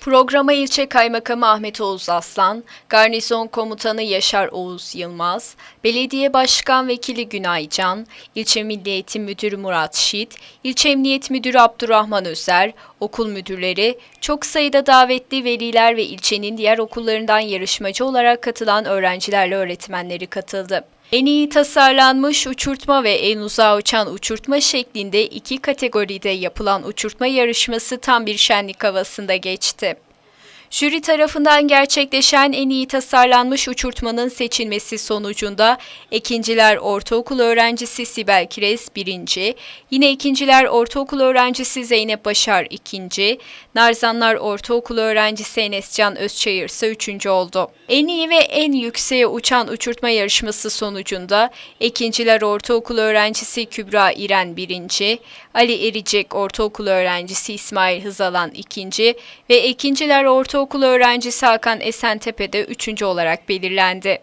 Programa ilçe kaymakamı Ahmet Oğuz Aslan, garnizon komutanı Yaşar Oğuz Yılmaz, belediye başkan vekili Günay Can, ilçe milli eğitim müdürü Murat Şit, ilçe emniyet müdürü Abdurrahman Özer, okul müdürleri, çok sayıda davetli veliler ve ilçenin diğer okullarından yarışmacı olarak katılan öğrencilerle öğretmenleri katıldı. En iyi tasarlanmış uçurtma ve en uzağa uçan uçurtma şeklinde iki kategoride yapılan uçurtma yarışması tam bir şenlik havasında geçti. Jüri tarafından gerçekleşen en iyi tasarlanmış uçurtmanın seçilmesi sonucunda ikinciler ortaokul öğrencisi Sibel Kires birinci, yine ikinciler ortaokul öğrencisi Zeynep Başar ikinci, Narzanlar ortaokul öğrencisi Enescan Özçayır ise üçüncü oldu. En iyi ve en yükseğe uçan uçurtma yarışması sonucunda ikinciler ortaokul öğrencisi Kübra İren birinci, Ali Ericek ortaokul öğrencisi İsmail Hızalan ikinci ve ikinciler ortaokul öğrencisi Hakan Esentepe de üçüncü olarak belirlendi.